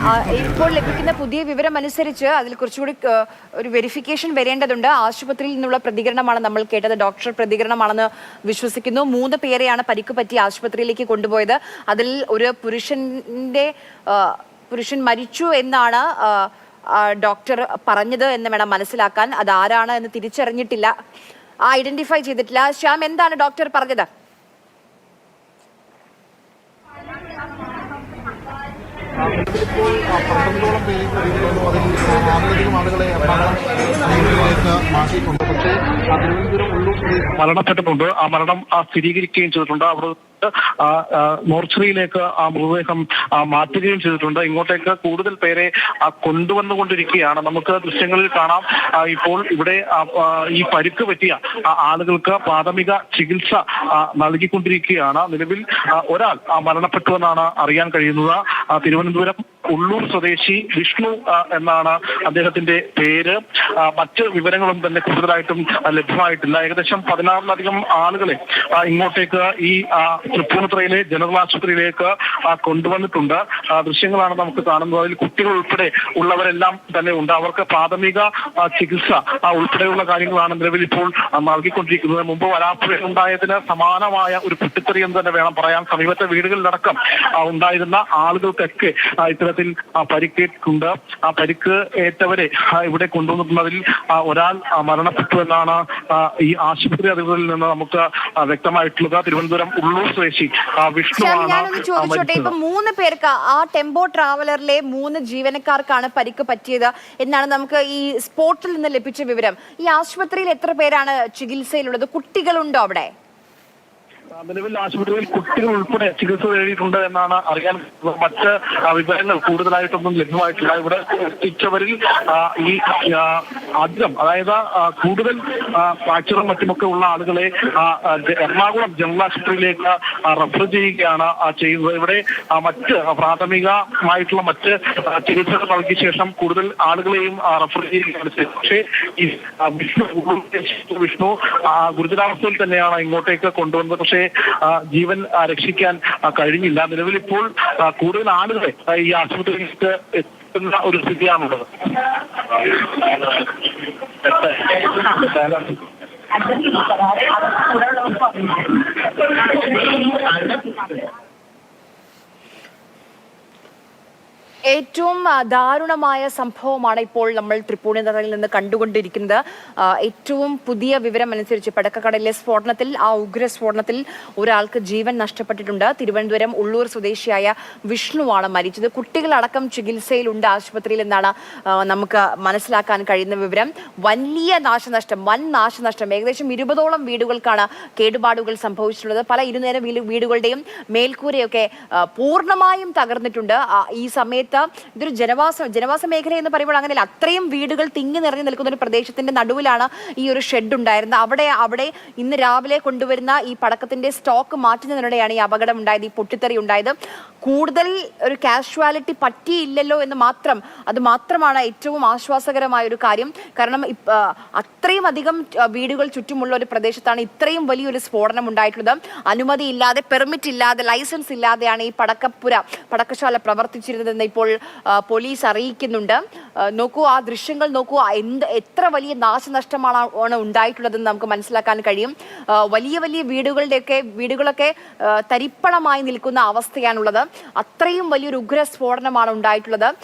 ഇപ്പോൾ ലഭിക്കുന്ന പുതിയ വിവരം അനുസരിച്ച് അതിൽ കുറച്ചുകൂടി ഒരു വെരിഫിക്കേഷൻ വരേണ്ടതുണ്ട്. ആശുപത്രിയിൽ നിന്നുള്ള പ്രതികരണമാണ് നമ്മൾ കേട്ടത്. ഡോക്ടർ പ്രതികരണമാണെന്ന് വിശ്വസിക്കുന്നു. മൂന്ന് പേരെയാണ് പരിക്ക് പറ്റി ആശുപത്രിയിലേക്ക് കൊണ്ടുപോയത്. അതിൽ ഒരു പുരുഷന്റെ പുരുഷൻ മരിച്ചു എന്നാണ് ഡോക്ടർ പറഞ്ഞത് എന്ന് വേണം മനസ്സിലാക്കാൻ. അത് ആരാണ് എന്ന് തിരിച്ചറിഞ്ഞിട്ടില്ല. ഐഡന്റിഫൈ ചെയ്തിട്ടില്ല. ശ്യാം എന്താണ് ഡോക്ടർ പറഞ്ഞത്? പന്ത്രണ്ടോളം പേര് ഇതിലുള്ളൂ അതിൽ ആയിരത്തിലധികം ആളുകളെ എറണാകുളം ആശുപത്രിയിലേക്ക് മാറ്റിയിട്ടുണ്ട്. പക്ഷേ ആ തിരുവനന്തപുരം ഉള്ളൂർ സ്വദേശി മരണപ്പെട്ടിട്ടുണ്ട്. ആ മരണം സ്ഥിരീകരിക്കുകയും ചെയ്തിട്ടുണ്ട്. അവർ മോർച്ചറിയിലേക്ക് ആ മൃതദേഹം മാറ്റുകയും ചെയ്തിട്ടുണ്ട്. ഇങ്ങോട്ടേക്ക് കൂടുതൽ പേരെ കൊണ്ടുവന്നുകൊണ്ടിരിക്കുകയാണ്. നമുക്ക് ദൃശ്യങ്ങളിൽ കാണാം. ഇപ്പോൾ ഇവിടെ ഈ പരുക്ക് പറ്റിയ ആളുകൾക്ക് പ്രാഥമിക ചികിത്സ നൽകിക്കൊണ്ടിരിക്കുകയാണ്. നിലവിൽ ഒരാൾ മരണപ്പെട്ടുവെന്നാണ് അറിയാൻ കഴിയുന്നത്. തിരുവനന്തപുരം ഉള്ളൂർ സ്വദേശി വിഷ്ണു എന്നാണ് അദ്ദേഹത്തിന്റെ പേര്. മറ്റ് വിവരങ്ങളും തന്നെ കൂടുതലായിട്ടും ലഭ്യമായിട്ടില്ല. ഏകദേശം പതിനാറിലധികം ആളുകളെ ഇങ്ങോട്ടേക്ക് ഈ തൃപ്പൂണിത്തുറയിലെ ജനറൽ ആശുപത്രിയിലേക്ക് കൊണ്ടുവന്നിട്ടുണ്ട്. ദൃശ്യങ്ങളാണ് നമുക്ക് കാണുന്നത്. അതിൽ കുട്ടികൾ ഉൾപ്പെടെ ഉള്ളവരെല്ലാം തന്നെ ഉണ്ട്. അവർക്ക് പ്രാഥമിക ചികിത്സ ഉൾപ്പെടെയുള്ള കാര്യങ്ങളാണ് നിലവിൽ ഇപ്പോൾ നൽകിക്കൊണ്ടിരിക്കുന്നത്. മുമ്പ് വരാപ്പുഴയുണ്ടായതിന് സമാനമായ ഒരു പൊട്ടിത്തെറി എന്ന് തന്നെ വേണം പറയാൻ. സമീപത്തെ വീടുകളിലടക്കം ഉണ്ടായിരുന്ന ആളുകൾക്കൊക്കെ ഇത്തരത്തിൽ ആ, പരിക്കേറ്റിട്ടുണ്ട്. ആ പരിക്ക് ഏറ്റവരെ ഇവിടെ കൊണ്ടുവന്നിട്ടുള്ളതിൽ ഒരാൾ മരണപ്പെട്ടു എന്നാണ് ഈ ആശുപത്രി അധികൃതരിൽ നിന്ന് നമുക്ക് വ്യക്തമായിട്ടുള്ളത്. തിരുവനന്തപുരം ഉള്ളൂർ സ്വദേശി വിഷ്ണുവാണ്. ഇപ്പൊ മൂന്ന് പേർക്ക് ആ ടെമ്പോ ട്രാവലറിലെ മൂന്ന് ജീവനക്കാർക്കാണ് പരിക്ക് പറ്റിയത് എന്നാണ് നമുക്ക് ഈ സ്പോട്ടിൽ നിന്ന് ലഭിച്ച വിവരം. ഈ ആശുപത്രിയിൽ എത്ര പേരാണ് ചികിത്സയിലുള്ളത്? കുട്ടികളുണ്ടോ അവിടെ? നിലവിൽ ആശുപത്രിയിൽ കുട്ടികൾ ഉൾപ്പെടെ ചികിത്സ തേടിയിട്ടുണ്ട് എന്നാണ് അറിയാൻ മറ്റ് വിവരങ്ങൾ കൂടുതലായിട്ടൊന്നും ലഭ്യമായിട്ടില്ല. ഇവിടെ എത്തിച്ചവരിൽ ഈ അധികം അതായത് കൂടുതൽ ഫ്രാക്ചറും മറ്റുമൊക്കെ ഉള്ള ആളുകളെ എറണാകുളം ജനറൽ ആശുപത്രിയിലേക്ക് റഫർ ചെയ്യുകയാണ് ചെയ്യുന്നത്. ഇവിടെ മറ്റ് പ്രാഥമികമായിട്ടുള്ള മറ്റ് ചികിത്സകൾ നൽകിയ ശേഷം കൂടുതൽ ആളുകളെയും റഫർ ചെയ്യുകയാണ് ചെയ്തത്. പക്ഷേ വിഷ്ണു വിഷ്ണു ഗുരുതരാവസ്ഥയിൽ തന്നെയാണ് ഇങ്ങോട്ടേക്ക് കൊണ്ടുവന്നത്. പക്ഷേ ആ, ജീവൻ രക്ഷിക്കാൻ കഴിഞ്ഞില്ല. നിലവിൽ ഇപ്പോൾ കൂടുതൽ ആളുകളെ ഈ ആശുപത്രിയിലേക്ക് എത്തുന്ന ഒരു സ്ഥിതിയാണുള്ളത്. ഏറ്റവും ദാരുണമായ സംഭവമാണ് ഇപ്പോൾ നമ്മൾ തൃപ്പൂണിത്തുറയിൽ നിന്ന് കണ്ടുകൊണ്ടിരിക്കുന്നത്. ഏറ്റവും പുതിയ വിവരം അനുസരിച്ച് പടക്കക്കടലിലെ സ്ഫോടനത്തിൽ ആ ഉഗ്ര സ്ഫോടനത്തിൽ ഒരാൾക്ക് ജീവൻ നഷ്ടപ്പെട്ടിട്ടുണ്ട്. തിരുവനന്തപുരം ഉള്ളൂർ സ്വദേശിയായ വിഷ്ണുവാണ് മരിച്ചത്. കുട്ടികളടക്കം ചികിത്സയിലുണ്ട് ആശുപത്രിയിൽ എന്നാണ് നമുക്ക് മനസ്സിലാക്കാൻ കഴിയുന്ന വിവരം. വലിയ നാശനഷ്ടം വൻ നാശനഷ്ടം. ഏകദേശം ഇരുപതോളം വീടുകൾക്കാണ് കേടുപാടുകൾ സംഭവിച്ചിട്ടുള്ളത്. പല ഇരുനേരം വീട് വീടുകളുടെയും മേൽക്കൂരയൊക്കെ പൂർണമായും തകർന്നിട്ടുണ്ട്. ഈ സമയത്ത് ഇതൊരു ജനവാസ ജനവാസ മേഖല എന്ന് പറയുമ്പോൾ അങ്ങനെ അത്രയും വീടുകൾ തിങ്ങി നിറഞ്ഞു നിൽക്കുന്ന ഒരു പ്രദേശത്തിന്റെ നടുവിലാണ് ഈ ഒരു ഷെഡ് ഉണ്ടായിരുന്നത്. അവിടെ അവിടെ ഇന്ന് രാവിലെ കൊണ്ടുവരുന്ന ഈ പടക്കത്തിന്റെ സ്റ്റോക്ക് മാറ്റുന്നതിനിടെയാണ് ഈ അപകടം ഉണ്ടായത് ഈ പൊട്ടിത്തെറി ഉണ്ടായത്. കൂടുതൽ ഒരു കാഷ്വാലിറ്റി പറ്റിയില്ലല്ലോ എന്ന് മാത്രം അത് മാത്രമാണ് ഏറ്റവും ആശ്വാസകരമായ ഒരു കാര്യം. കാരണം അത്രയും അധികം വീടുകൾ ചുറ്റുമുള്ള ഒരു പ്രദേശത്താണ് ഇത്രയും വലിയൊരു സ്ഫോടനം ഉണ്ടായിട്ടുള്ളത്. അനുമതി ഇല്ലാതെ പെർമിറ്റ് ഇല്ലാതെ ലൈസൻസ് ഇല്ലാതെയാണ് ഈ പടക്കപ്പുര പടക്കശാല പ്രവർത്തിച്ചിരുന്നതെന്ന് ഇപ്പോൾ ആ, പോലീസ് അറിയിക്കുന്നുണ്ട്. നോക്കൂ ആ ദൃശ്യങ്ങൾ നോക്കൂ എന്ത് എത്ര വലിയ നാശനഷ്ടമാണ് ആണ് ഉണ്ടായിട്ടുള്ളതെന്ന് നമുക്ക് മനസ്സിലാക്കാൻ കഴിയും. വലിയ വലിയ വീടുകളുടെയൊക്കെ വീടുകളൊക്കെ തരിപ്പണമായി നിൽക്കുന്ന അവസ്ഥയാണുള്ളത്. അത്രയും വലിയൊരു ഉഗ്ര സ്ഫോടനമാണ് ഉണ്ടായിട്ടുള്ളത്.